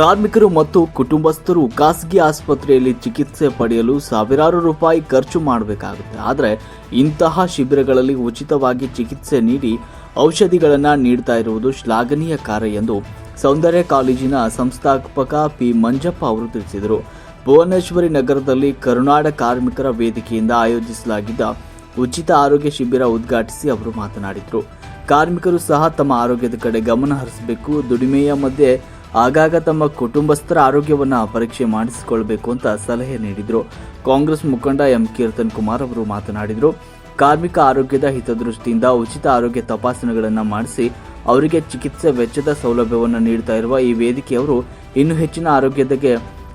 ಕಾರ್ಮಿಕರು ಮತ್ತು ಕುಟುಂಬಸ್ಥರು ಖಾಸಗಿ ಆಸ್ಪತ್ರೆಯಲ್ಲಿ ಚಿಕಿತ್ಸೆ ಪಡೆಯಲು ಸಾವಿರಾರು ರೂಪಾಯಿ ಖರ್ಚು ಮಾಡಬೇಕಾಗುತ್ತೆ. ಆದರೆ ಇಂತಹ ಶಿಬಿರಗಳಲ್ಲಿ ಉಚಿತವಾಗಿ ಚಿಕಿತ್ಸೆ ನೀಡಿ ಔಷಧಿಗಳನ್ನು ನೀಡ್ತಾ ಇರುವುದು ಶ್ಲಾಘನೀಯ ಕಾರ್ಯ ಎಂದು ಸೌಂದರ್ಯ ಕಾಲೇಜಿನ ಸಂಸ್ಥಾಪಕ ಪಿ ಮಂಜಪ್ಪ ಅವರು ತಿಳಿಸಿದರು. ಭುವನೇಶ್ವರಿ ನಗರದಲ್ಲಿ ಕರುನಾಡ ಕಾರ್ಮಿಕರ ವೇದಿಕೆಯಿಂದ ಆಯೋಜಿಸಲಾಗಿದ್ದ ಉಚಿತ ಆರೋಗ್ಯ ಶಿಬಿರ ಉದ್ಘಾಟಿಸಿ ಅವರು ಮಾತನಾಡಿದರು. ಕಾರ್ಮಿಕರು ಸಹ ತಮ್ಮ ಆರೋಗ್ಯದ ಕಡೆ ಗಮನ ಹರಿಸಬೇಕು. ದುಡಿಮೆಯ ಮಧ್ಯೆ ಆಗಾಗ ತಮ್ಮ ಕುಟುಂಬಸ್ಥರ ಆರೋಗ್ಯವನ್ನು ಪರೀಕ್ಷೆ ಮಾಡಿಸಿಕೊಳ್ಬೇಕು ಅಂತ ಸಲಹೆ ನೀಡಿದರು. ಕಾಂಗ್ರೆಸ್ ಮುಖಂಡ ಎಂ ಕೀರ್ತನ್ ಕುಮಾರ್ ಅವರು ಮಾತನಾಡಿದರು. ಕಾರ್ಮಿಕ ಆರೋಗ್ಯದ ಹಿತದೃಷ್ಟಿಯಿಂದ ಉಚಿತ ಆರೋಗ್ಯ ತಪಾಸಣೆಗಳನ್ನು ಮಾಡಿಸಿ ಅವರಿಗೆ ಚಿಕಿತ್ಸೆ ವೆಚ್ಚದ ಸೌಲಭ್ಯವನ್ನು ನೀಡ್ತಾ ಇರುವ ಈ ವೇದಿಕೆಯವರು ಇನ್ನೂ ಹೆಚ್ಚಿನ ಆರೋಗ್ಯದಗೆ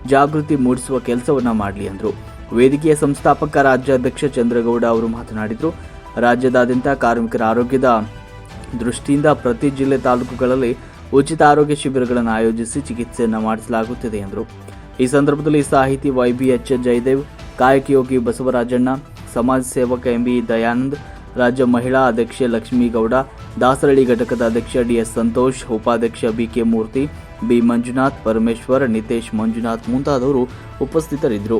ಜಾಗೃತಿ ಮೂಡಿಸುವ ಕೆಲಸವನ್ನ ಮಾಡಲಿ ಎಂದರು ವೇದಿಕೆಯ ಸಂಸ್ಥಾಪಕ ರಾಜ್ಯಾಧ್ಯಕ್ಷ ಚಂದ್ರಗೌಡ ಅವರು ಮಾತನಾಡಿದರು. ರಾಜ್ಯದಾದ್ಯಂತ ಕಾರ್ಮಿಕರ ಆರೋಗ್ಯದ ದೃಷ್ಟಿಯಿಂದ ಪ್ರತಿ ಜಿಲ್ಲೆ ತಾಲೂಕುಗಳಲ್ಲಿ ಉಚಿತ ಆರೋಗ್ಯ ಶಿಬಿರಗಳನ್ನು ಆಯೋಜಿಸಿ ಚಿಕಿತ್ಸೆಯನ್ನು ಮಾಡಿಸಲಾಗುತ್ತಿದೆ ಎಂದರು. ಈ ಸಂದರ್ಭದಲ್ಲಿ ಸಾಹಿತಿ ವೈಬಿಎಚ್ ಜಯದೇವ್ ಕಾಯಕಯೋಗಿ ಬಸವರಾಜಣ್ಣ, ಸಮಾಜ ಸೇವಕ ಎಂಬಿ ದಯಾನಂದ್, ರಾಜ್ಯ ಮಹಿಳಾ ಅಧ್ಯಕ್ಷೆ ಲಕ್ಷ್ಮೀಗೌಡ, ದಾಸರಳ್ಳಿ ಘಟಕದ ಅಧ್ಯಕ್ಷ ಡಿಎಸ್ ಸಂತೋಷ್, ಉಪಾಧ್ಯಕ್ಷ ಬಿಕೆ ಮೂರ್ತಿ, ಬಿ ಮಂಜುನಾಥ್, ಪರಮೇಶ್ವರ್, ನಿತೇಶ್ ಮಂಜುನಾಥ್ ಮುಂತಾದವರು ಉಪಸ್ಥಿತರಿದ್ದರು.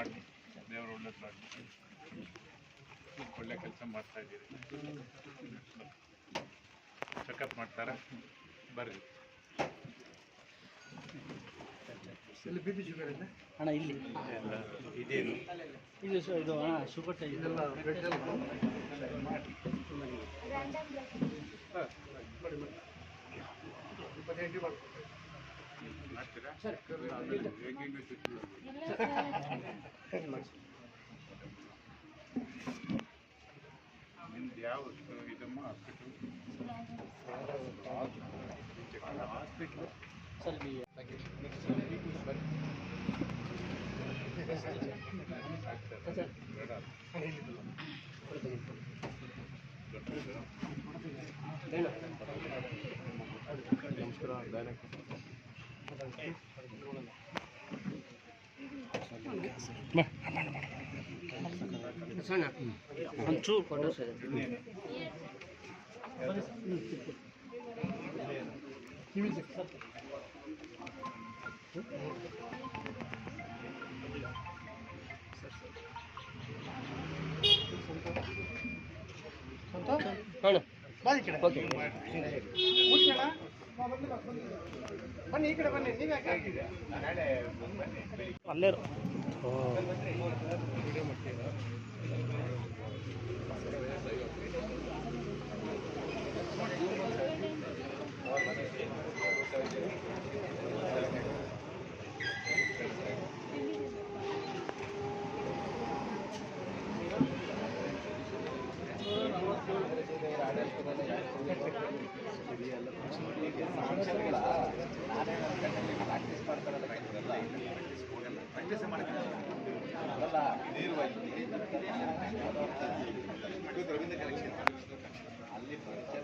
ಮಾಡಲಿ ದೇವರು ಒಳ್ಳೇದು ಮಾಡಲಿ ಒಳ್ಳೆ ಕೆಲಸ ಮಾಡ್ತಾ ಇದ್ದೀರಿ. ಚೆಕಪ್ ಮಾಡ್ತಾರೆ. ಬರ್ರಿ. ಅಣ್ಣ ಇಲ್ಲಿ. ಇದೇನು? ಇದು ಇದು ಅಣ್ಣ ಶುಗರ್ ಇದೆಲ್ಲ ಮಾಡ್ತೀರಾ ನಿಮ್ದು ಯಾವ ಇದಮ್ಮ ಹಾಸ್ಪಿಟಲ್ ಹಾಸ್ಪಿಟ್ಲು ಸರ್ ಇಲ್ಲಿ ಒಂಚೂರು ಕೊಟ್ಟರು ಸರ್ ಅಣ್ಣ ಓಕೆ ಅಲ್ಲೇ ಪ್ರಾಕ್ಟೀಸ್ ಹೋಗಲ್ಲ ಪ್ರಾಕ್ಟೀಸ್ ಮಾಡ್ತೀವಿ ಅಲ್ಲಿ ಪರಿಚಯ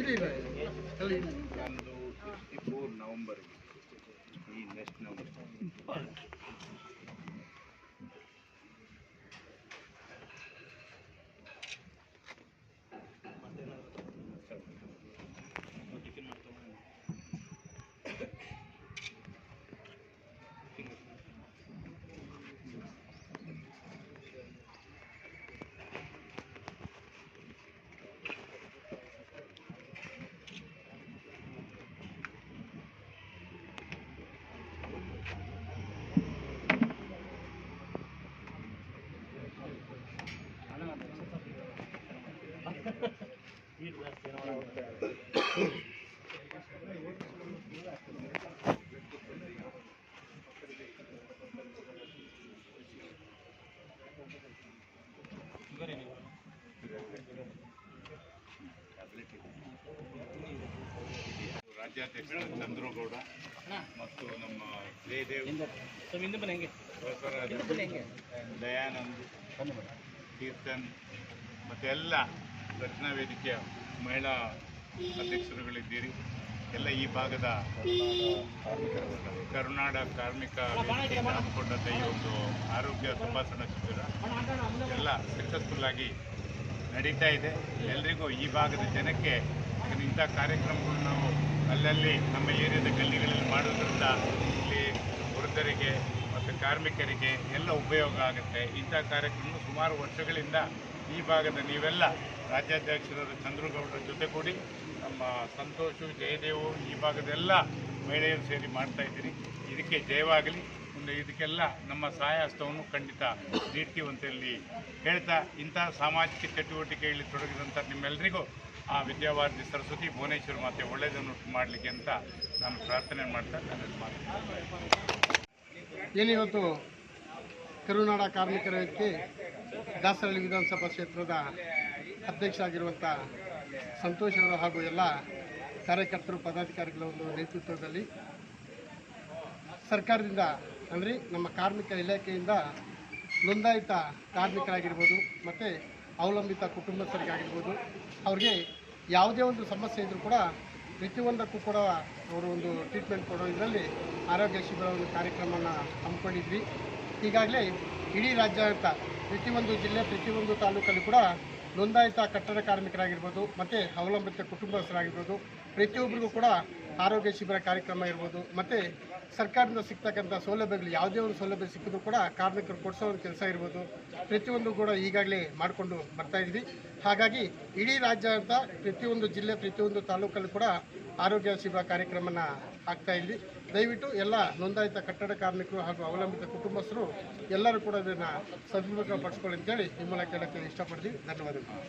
ನಂದು ಸಿಕ್ಸ್ಟಿ ಫೋರ್ ನವಂಬರ್ಗೆ ಈ ನೆಕ್ಸ್ಟ್ ನವಂಬರ್. ರಾಜ್ಯಾಧ್ಯಕ್ಷ ಚಂದ್ರಗೌಡ ಮತ್ತು ನಮ್ಮ ಜಯದೇವ್. ದಯಾನಂದ್ ಕೀರ್ತನ್ ಮತ್ತು ಎಲ್ಲ ರಚನಾ ವೇದಿಕೆಯ ಮಹಿಳಾ ಅಧ್ಯಕ್ಷರುಗಳಿದ್ದೀರಿ. ಎಲ್ಲ ಈ ಭಾಗದ ಕರುನಾಡ ಕಾರ್ಮಿಕ ವೇದಿಕೆಯಿಂದ ಹಮ್ಮಿಕೊಂಡಂಥ ಈ ಒಂದು ಆರೋಗ್ಯ ತಪಾಸಣಾ ಶಿಬಿರ. ಎಲ್ಲ ಸಕ್ಸಸ್ಫುಲ್ ಆಗಿ ನಡೀತಾ ಇದೆ. ಎಲ್ರಿಗೂ ಈ ಭಾಗದ ಜನಕ್ಕೆ ಇಂಥ ಕಾರ್ಯಕ್ರಮಗಳು ನಾವು ಅಲ್ಲಲ್ಲಿ ನಮ್ಮ ಏರಿಯಾದ ಗಲ್ಲಿಗಳಲ್ಲಿ ಮಾಡೋದ್ರಿಂದ ಇಲ್ಲಿ ವೃದ್ಧರಿಗೆ ಮತ್ತು ಕಾರ್ಮಿಕರಿಗೆ ಎಲ್ಲ ಉಪಯೋಗ ಆಗುತ್ತೆ. ಇಂಥ ಕಾರ್ಯಕ್ರಮ ಸುಮಾರು ವರ್ಷಗಳಿಂದ ಈ ಭಾಗದ ನೀವೆಲ್ಲ ರಾಜ್ಯಾಧ್ಯಕ್ಷರಾದ ಚಂದ್ರಗೌಡರ ಜೊತೆ ಕೂಡಿ ನಮ್ಮ ಸಂತೋಷು, ಜಯದೇವು ಈ ಭಾಗದ ಎಲ್ಲ ಮಹಿಳೆಯರು ಸೇರಿ ಮಾಡ್ತಾ ಇದ್ದೀರಿ. ಇದಕ್ಕೆ ಜಯವಾಗಲಿ. ಮುಂದೆ ಇದಕ್ಕೆಲ್ಲ ನಮ್ಮ ಸಹಾಯ ಹಸ್ತವನ್ನು ಖಂಡಿತ ನೀಡ್ತೀವಂತೇಳಿ ಹೇಳ್ತಾ ಇಂಥ ಸಾಮಾಜಿಕ ಚಟುವಟಿಕೆಯಲ್ಲಿ ತೊಡಗಿದಂಥ ನಿಮ್ಮೆಲ್ಲರಿಗೂ ಆ ವಿದ್ಯಾವಾರ್ಧಿ ಸರಸ್ವತಿ ಭುವನೇಶ್ವರ ಮಾತೆ ಒಳ್ಳೆಯದನ್ನು ಮಾಡಲಿಕ್ಕೆ ಅಂತ ನಾನು ಪ್ರಾರ್ಥನೆ ಮಾಡ್ತಾ ನನ್ನ ಮಾತು ಏನಿವತ್ತು ಕರುನಾಡ ಕಾರ್ಮಿಕರ ವ್ಯಕ್ತಿ ದಾಸರಳ್ಳಿ ವಿಧಾನಸಭಾ ಕ್ಷೇತ್ರದ ಅಧ್ಯಕ್ಷ ಆಗಿರುವಂಥ ಸಂತೋಷ್ ಅವರು ಹಾಗೂ ಎಲ್ಲ ಕಾರ್ಯಕರ್ತರು, ಪದಾಧಿಕಾರಿಗಳ ಒಂದು ನೇತೃತ್ವದಲ್ಲಿ ಸರ್ಕಾರದಿಂದ ಅಂದರೆ ನಮ್ಮ ಕಾರ್ಮಿಕ ಇಲಾಖೆಯಿಂದ ನೋಂದಾಯಿತ ಕಾರ್ಮಿಕರಾಗಿರ್ಬೋದು, ಮತ್ತು ಅವಲಂಬಿತ ಕುಟುಂಬಸ್ಥರಿಗಾಗಿರ್ಬೋದು, ಅವ್ರಿಗೆ ಯಾವುದೇ ಒಂದು ಸಮಸ್ಯೆ ಇದ್ದರೂ ಕೂಡ ಪ್ರತಿಯೊಂದಕ್ಕೂ ಕೂಡ ಅವರು ಒಂದು ಟ್ರೀಟ್ಮೆಂಟ್ ಕೊಡೋ ಇದರಲ್ಲಿ ಆರೋಗ್ಯ ಶಿಬಿರ ಒಂದು ಕಾರ್ಯಕ್ರಮನ ಹಮ್ಮಿಕೊಂಡಿದ್ವಿ. ಈಗಾಗಲೇ ಇಡೀ ರಾಜ್ಯಾದ್ಯಂತ ಪ್ರತಿಯೊಂದು ಜಿಲ್ಲೆ, ಪ್ರತಿಯೊಂದು ತಾಲೂಕಲ್ಲಿ ಕೂಡ ನೋಂದಾಯಿತ ಕಟ್ಟಡ ಕಾರ್ಮಿಕರಾಗಿರ್ಬೋದು, ಮತ್ತು ಅವಲಂಬಿತ ಕುಟುಂಬಸ್ಥರಾಗಿರ್ಬೋದು, ಪ್ರತಿಯೊಬ್ಬರಿಗೂ ಕೂಡ ಆರೋಗ್ಯ ಶಿಬಿರ ಕಾರ್ಯಕ್ರಮ ಇರ್ಬೋದು, ಮತ್ತು ಸರ್ಕಾರದಿಂದ ಸಿಗ್ತಕ್ಕಂಥ ಸೌಲಭ್ಯಗಳು ಯಾವುದೇ ಒಂದು ಸೌಲಭ್ಯ ಸಿಕ್ಕಿದ್ರು ಕೂಡ ಕಾರ್ಮಿಕರು ಕೊಡಿಸೋ ಒಂದು ಕೆಲಸ ಇರ್ಬೋದು. ಪ್ರತಿಯೊಂದು ಕೂಡ ಈಗಾಗಲೇ ಮಾಡಿಕೊಂಡು ಬರ್ತಾ ಇದ್ವಿ ಹಾಗಾಗಿ ಇಡೀ ರಾಜ್ಯ ಅಂತ ಪ್ರತಿಯೊಂದು ಜಿಲ್ಲೆ, ಪ್ರತಿಯೊಂದು ತಾಲೂಕಲ್ಲೂ ಕೂಡ ಆರೋಗ್ಯ ಸೇವಾ ಕಾರ್ಯಕ್ರಮನ ಆಗ್ತಾ ಇದ್ವಿ ದಯವಿಟ್ಟು ಎಲ್ಲ ನೋಂದಾಯಿತ ಕಟ್ಟಡ ಕಾರ್ಮಿಕರು ಹಾಗೂ ಅವಲಂಬಿತ ಕುಟುಂಬಸ್ಥರು ಎಲ್ಲರೂ ಕೂಡ ಇದನ್ನು ಸದುಪಯೋಗ ಪಡಿಸ್ಕೊಳ್ಳಿ ಅಂತೇಳಿ ನಿಮ್ಮ ಕೇಳೋಕ್ಕೆ ಕೇಳಕ್ಕೆ ಇಷ್ಟಪಡ್ತೀವಿ. ಧನ್ಯವಾದಗಳು.